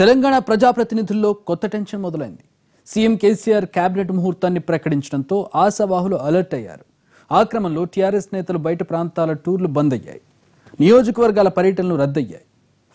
తెలంగాణ ప్రజాప్రతినిధుల్లో కొత్త టెన్షన్ మొదలైంది. CM KCR cabinet ముహూర్తాన్ని ప్రకటించడంతో ఆశావాహులు అలర్ట్ అయ్యారు. ఆ క్రమంలో టీఆర్ఎస్ నేతలు బయట ప్రాంతాల టూర్లు బంద్ అయ్యాయి. నియోజకవర్గాల పర్యటనలు రద్దయ్యాయి.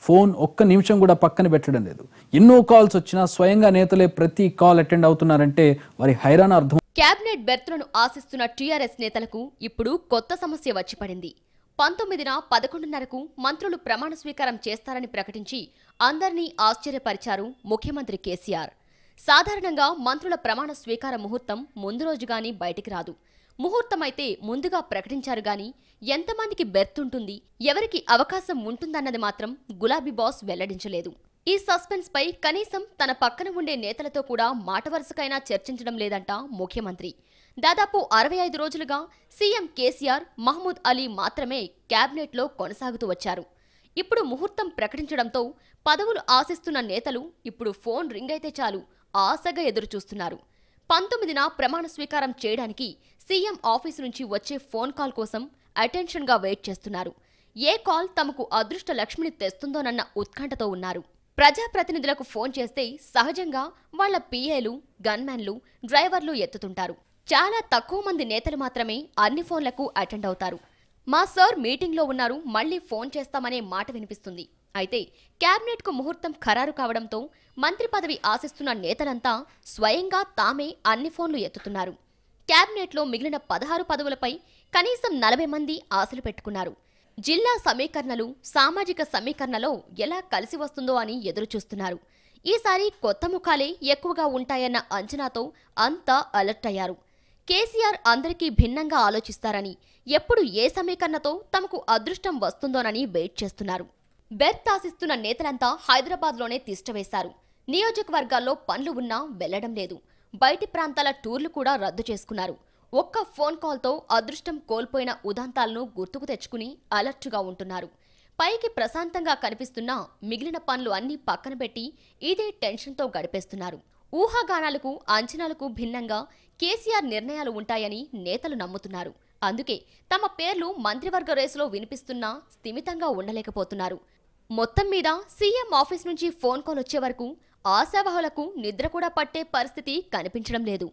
ఫోన్ ఒక్క నిమిషం కూడా పక్కన పెట్టడం లేదు. ఎన్నో కాల్స్ వచ్చినా స్వయంగా నేతలే ప్రతి కాల్ అటెండ్ అవుతున్నారంటే వారి హైరాణ అర్థం క్యాబినెట్ బెర్త్లను ఆశిస్తున్న టీఆర్ఎస్ నేతలకు ఇప్పుడు కొత్త సమస్య వచ్చి పడింది. పంతొమ్మిదిన పదకొండున్నరకు మంత్రులు ప్రమాణ స్వీకారం చేస్తారని ప్రకటించి అందరినీ ఆశ్చర్యపరిచారు ముఖ్యమంత్రి కేసీఆర్. సాధారణంగా మంత్రుల ప్రమాణ స్వీకార ముహూర్తం ముందు రోజుగాని బయటికి రాదు. ముహూర్తమైతే ముందుగా ప్రకటించారు గాని ఎంతమందికి బెర్త్ ఉంటుంది ఎవరికి అవకాశం ఉంటుందన్నది మాత్రం గులాబీ బాస్ వెల్లడించలేదు. ఈ సస్పెన్స్ పై కనీసం తన పక్కన ఉండే నేతలతో కూడా మాట వరుసకైనా చర్చించడం లేదంట ముఖ్యమంత్రి. దాదాపు అరవై ఐదు రోజులుగా సీఎం కేసీఆర్ మహమూద్ అలీ మాత్రమే క్యాబినెట్లో కొనసాగుతూ వచ్చారు. ఇప్పుడు ముహూర్తం ప్రకటించడంతో పదవులు ఆశిస్తున్న నేతలు ఇప్పుడు ఫోన్ రింగ్ అయితే చాలు ఆశగా ఎదురుచూస్తున్నారు. పంతొమ్మిదిన ప్రమాణ స్వీకారం చేయడానికి సీఎం ఆఫీసు నుంచి వచ్చే ఫోన్ కాల్ కోసం అటెన్షన్గా వెయిట్ చేస్తున్నారు. ఏ కాల్ తమకు అదృష్ట లక్ష్మిని తెస్తుందోనన్న ఉత్కంఠతో ఉన్నారు. ప్రజాప్రతినిధులకు ఫోన్ చేస్తే సహజంగా వాళ్ళ పీఏలు గన్మ్యాన్లు డ్రైవర్లు ఎత్తుతుంటారు. చాలా తక్కువ మంది నేతలు మాత్రమే అన్ని ఫోన్లకు అటెండ్ అవుతారు. మా సార్ మీటింగ్లో ఉన్నారు మళ్ళీ ఫోన్ చేస్తామనే మాట వినిపిస్తుంది. అయితే క్యాబినెట్కు ముహూర్తం ఖరారు కావడంతో మంత్రి పదవి ఆశిస్తున్న నేతలంతా స్వయంగా తామే అన్ని ఫోన్లు ఎత్తుతున్నారు. క్యాబినెట్లో మిగిలిన పదహారు పదవులపై కనీసం నలభై మంది ఆశలు పెట్టుకున్నారు. జిల్లా సమీకరణలు సామాజిక సమీకరణలో ఎలా కలిసి వస్తుందో అని ఎదురుచూస్తున్నారు. ఈసారి కొత్త ముఖాలే ఎక్కువగా ఉంటాయన్న అంచనాతో అంతా అలర్ట్ అయ్యారు. కేసీఆర్ అందరికీ భిన్నంగా ఆలోచిస్తారని ఎప్పుడు ఏ సమీకరణతో తమకు అదృష్టం వస్తుందోనని వెయిట్ చేస్తున్నారు. బెర్త్ ఆశిస్తున్న నేతలంతా హైదరాబాద్లోనే తిష్టవేశారు నియోజకవర్గాల్లో పనులు ఉన్నా వెళ్ళడం లేదు. బయటి ప్రాంతాల టూర్లు కూడా రద్దు చేసుకున్నారు. ఒక్క ఫోన్ కాల్తో అదృష్టం కోల్పోయిన ఉదాంతాలను గుర్తుకు తెచ్చుకుని అలర్ట్గా ఉంటున్నారు. పైకి ప్రశాంతంగా కనిపిస్తున్నా మిగిలిన పనులు అన్నీ పక్కన పెట్టి ఇదే టెన్షన్తో గడిపేస్తున్నారు. ఊహాగానాలకు అంచనాలకు భిన్నంగా కేసీఆర్ నిర్ణయాలు ఉంటాయని నేతలు నమ్ముతున్నారు. అందుకే తమ పేర్లు మంత్రివర్గ రేసులో వినిపిస్తున్నా స్థిమితంగా ఉండలేకపోతున్నారు. మొత్తం మీద సీఎం ఆఫీస్ నుంచి ఫోన్ కాల్ వచ్చే వరకు ఆశావహులకు నిద్ర కూడా పట్టే పరిస్థితి కనిపించడం లేదు.